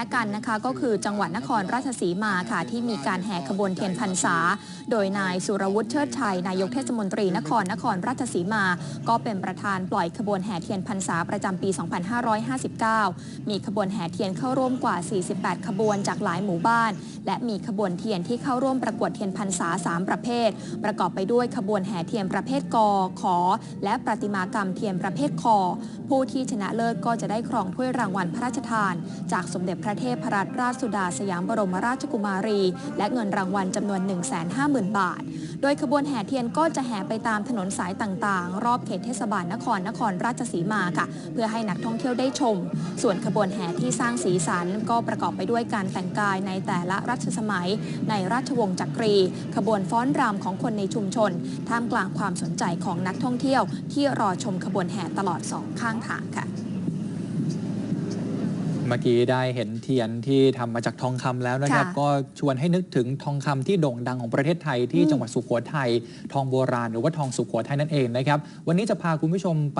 พ้กันนะคะก็คือจังหวัดนครราชสีมาค่ะที่มีการแห่ขบวนเทียนพรรษา โดยนายสุรวุฒิเชิดชัยนายกเทศมนตรีนครนครราชสีมา ก็เป็นประธานปล่อยขบวนแห่เทียนพรรษาประจำปี 2559 มีขบวนแห่เทียนเข้าร่วมกว่า 48 ขบวนจากหลายหมู่บ้าน และมีขบวนเทียนที่เข้าร่วมประกวดเทียนพรรษา 3 ประเภท ประกอบไปด้วยขบวนแห่เทียนประเภทกอขอ และประติมากรรมเทียนประเภทคอผู้ที่ชนะเลิศก็จะได้ครองถ้วยรางวัลพระราชทาน จากสมเด็จพระระเทพรัตนราชสุดาสยามบรมราชกุมารี และเงินรางวัลจำนวน 150,000 บาท โดยขบวนแห่เทียนก็จะแห่ไปตามถนนสายต่างๆ รอบเขตเทศบาลนครนครราชสีมาค่ะ เพื่อให้นักท่องเที่ยวได้ชม ส่วนขบวนแห่ที่สร้างสีสันก็ประกอบไปด้วยการแต่งกายในแต่ละรัชสมัย ในราชวงศ์จักรี ขบวนฟ้อนรำของคนในชุมชน ท่ามกลางความสนใจของนักท่องเที่ยว ที่รอชมขบวนแห่ตลอดสองข้างทางค่ะ มื่อกี้ได้เห็นเทียนที่ทำมาจากทองคำแล้วนะครับค่ะก็ชวนให้นึกถึงทองคำที่โด่งดังของประเทศไทยที่อืมจังหวัดสุโขทัยทองโบราณหรือว่าทองสุโขทัยนั่นเองนะครับ วันนี้จะพาคุณผู้ชมไป